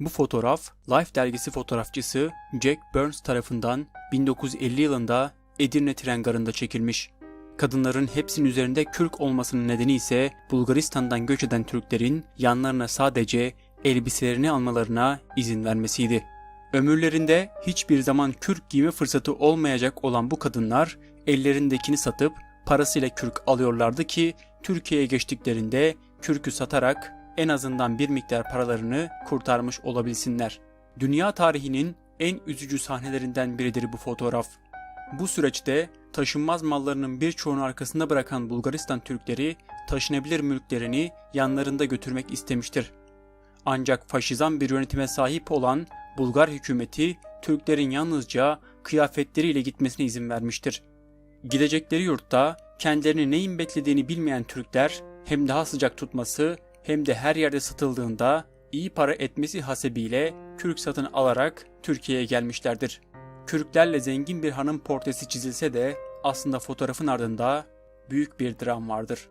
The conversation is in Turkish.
Bu fotoğraf Life dergisi fotoğrafçısı Jack Burns tarafından 1950 yılında Edirne tren garında çekilmiş. Kadınların hepsinin üzerinde kürk olmasının nedeni ise Bulgaristan'dan göç eden Türklerin yanlarına sadece elbiselerini almalarına izin vermesiydi. Ömürlerinde hiçbir zaman kürk giyme fırsatı olmayacak olan bu kadınlar ellerindekini satıp parasıyla kürk alıyorlardı ki Türkiye'ye geçtiklerinde kürkü satarak en azından bir miktar paralarını kurtarmış olabilsinler. Dünya tarihinin en üzücü sahnelerinden biridir bu fotoğraf. Bu süreçte taşınmaz mallarının birçoğunu arkasında bırakan Bulgaristan Türkleri taşınabilir mülklerini yanlarında götürmek istemiştir. Ancak faşizan bir yönetime sahip olan Bulgar hükümeti Türklerin yalnızca kıyafetleriyle gitmesine izin vermiştir. Gidecekleri yurtta kendilerini neyin beklediğini bilmeyen Türkler hem daha sıcak tutması hem de her yerde satıldığında iyi para etmesi hasebiyle kürk satın alarak Türkiye'ye gelmişlerdir. Kürklerle zengin bir hanım portresi çizilse de aslında fotoğrafın ardında büyük bir dram vardır.